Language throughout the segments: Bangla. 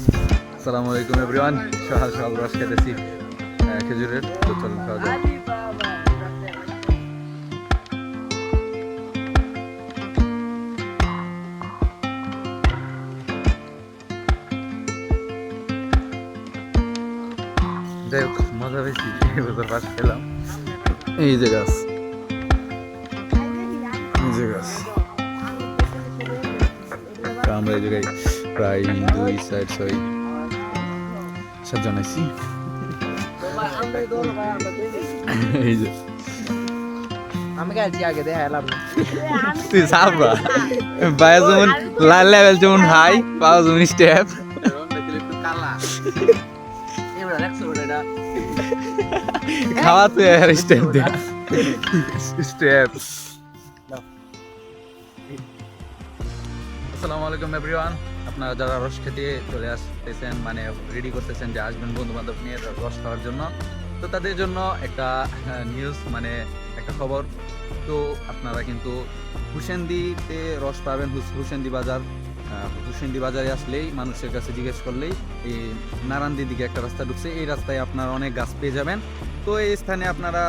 আসসালামু আলাইকুম এভরিওয়ান সকাল সকাল রস খেতেছি। খেজুরের তো চলুন খাওয়া যাক। যাই হোক মজা পেয়েছি এবছর পাশ খেলাম। এই যে গাছ। এই যে গাছ। আমরা এই জায়গায় প্রায় দুই চার ছয় সাতজন আছি এই যে। আমি গেছি আগে দেখা এলাম তুই সাবরা বায়া যেমন লাল লেভেল যেমন হাই পাওয়া যেমন স্টেপ এবার দেখছ এটা খাওয়া তো আর স্টেপ দে। স্টেপ আসসালামু আলাইকুম এভরিওয়ান আপনারা যারা রস খেতে চলে আসতেছেন মানে রেডি করতেছেন যে আসবেন বন্ধু বান্ধব নিয়ে রস খাওয়ার জন্য, তো তাদের জন্য একটা নিউজ মানে একটা খবর। তো আপনারা কিন্তু হুসেন্দিতে রস পাবেন হুসেন্দি বাজার। হুসেন্দি বাজারে আসলেই মানুষের কাছে জিজ্ঞেস করলেই এই নারান্দির দিকে একটা রাস্তা ঢুকছে। এই রাস্তায় আপনারা অনেক গাছ পেয়ে যাবেন। তো এই স্থানে আপনারা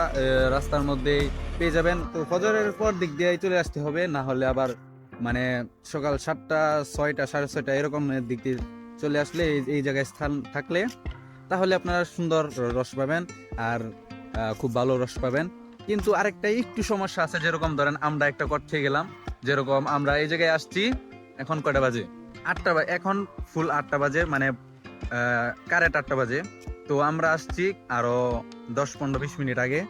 রাস্তার মধ্যেই পেয়ে যাবেন। তো ফজরের পর দিক দিয়ে চলে আসতে হবে, না হলে আবার মানে সকাল সাতটা, ছয়টা, সাড়ে ছয়টা, এরকম দিক দিয়ে চলে আসলে এই- জায়গায় স্থান থাকলে তাহলে আপনারা সুন্দর রস পাবেন আর খুব ভালো রস পাবেন। কিন্তু আরেকটা একটু সমস্যা আছে যেরকম ধরেন আমরা একটা করতে গেলাম, যেরকম আমরা এই জায়গায় আসছি, এখন কয়টা বাজে? আটটা বাজে এখন ফুল আটটা বাজে মানে কারেক্ট আটটা বাজে। তো আমরা আসছি আরও দশ পনেরো বিশ মিনিট আগে।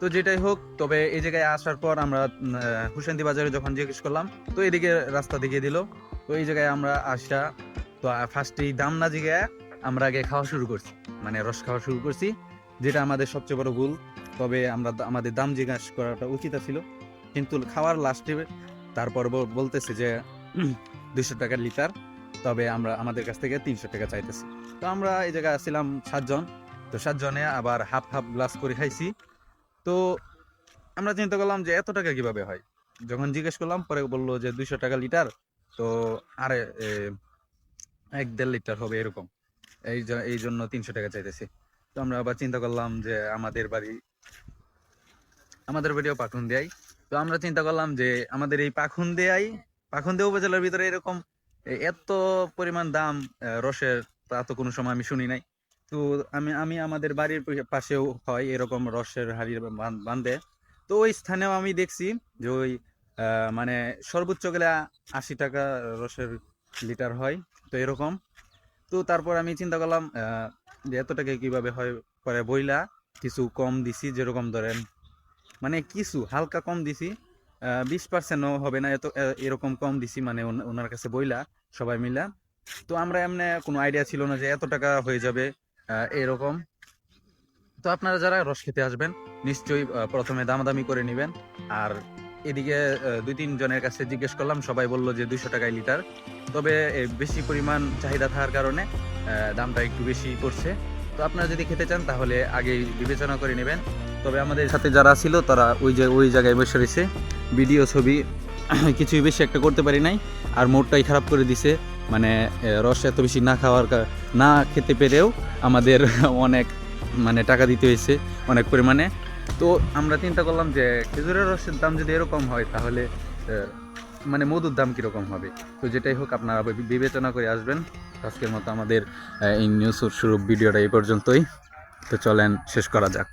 তো যেটাই হোক, তবে এই জায়গায় আসার পর আমরা হুসেন্দি বাজারে যখন জিজ্ঞেস করলাম, তো এদিকে রাস্তা দেখিয়ে দিল। তো এই জায়গায় আমরা আসা, তো ফার্স্টেই দাম না জিগায় আমরা আগে খাওয়া শুরু করছি। মানে রস খাওয়া শুরু করছি, যেটা আমাদের সবচেয়ে বড় ভুল। তবে আমরা আমাদের দাম জিজ্ঞাসা করাটা উচিত ছিল। কিন্তু খাওয়ার লাস্টে তারপর বল- বলতেছে যে দুশো টাকা লিটার তবে আমরা, আমাদের কাছ থেকে তিনশো টাকা চাইতেছি। তো আমরা এই জায়গায় আসছিলাম সাতজন। তো সাতজনে আবার হাফ হাফ গ্লাস করে খাইছি। তো আমরা চিন্তা করলাম যে এত টাকা কীভাবে হয়? যখন জিজ্ঞেস করলাম, পরে বলল যে দুইশো টাকা লিটার। তো আরে এক দেড় লিটার হবে এরকম। এই এই জন্য তিনশো টাকা চাইতেছি। তো আমরা আবার চিন্তা করলাম যে আমাদের বাড়ি, আমাদের বাড়িও পাখুন দেয় তো আমরা চিন্তা করলাম যে আমাদের এই পাখুন দেয়াই পাখুন দেয়া উপজেলার ভিতরে এরকম এত পরিমাণ দাম রসের তা তো কোনো সময় আমি শুনি নাই। তো আমি আমি আমাদের বাড়ির পাশেও হয় এরকম রসের হাড়ি বান- বান্ধে তো ওই স্থানেও আমি দেখছি যে ওই মানে সর্বোচ্চ গেলে আশি টাকা রসের লিটার হয়, তো এরকম। তো তারপর আমি চিন্তা করলাম যে এত টাকা কীভাবে হয় পরে বইলা কিছু কম দিছি, যেরকম ধরেন মানে কিছু হালকা কম দিছি বিশ পার্সেন্টও হবে না, এত এরকম কম দিছি মানে ওন- ওনার কাছে বইলা সবাই মিলা। তো আমরা এমনি কোনো আইডিয়া ছিল না যে এত টাকা হয়ে যাবে এরকম। তো আপনারা যারা রস খেতে আসবেন, নিশ্চয়ই প্রথমে দামাদামি করে নেবেন। আর এদিকে দুই তিন জনের কাছে জিজ্ঞেস করলাম, সবাই বলল যে দুইশো টাকায় লিটার। তবে বেশি পরিমাণ চাহিদা থাকার কারণে দামটা একটু বেশি পড়ছে। তো আপনারা যদি খেতে চান, তাহলে আগেই বিবেচনা করে নেবেন। তবে আমাদের সাথে যারা ছিল, তারা ওই যে, ওই জায়গায় বসে রয়েছে। ভিডিও, ছবি, কিছুই বেশি একটা করতে পারি নাই। আর মোডটাই খারাপ করে দিছে। মানে রস এত বেশি না খাওয়ার না খেতে পেরেও আমাদের অনেক মানে টাকা দিতে হয়েছে অনেক পরিমাণে। তো আমরা চিন্তা করলাম যে খেজুরের রসের দাম যদি এরকম হয় তাহলে মানে মধুর দাম কীরকম হবে? তো যেটাই হোক, আপনারা বিবেচনা করে আসবেন। আজকের মতো আমাদের এই নিউজ শুরু ভিডিওটা এই পর্যন্তই। তো চলেন, শেষ করা যাক।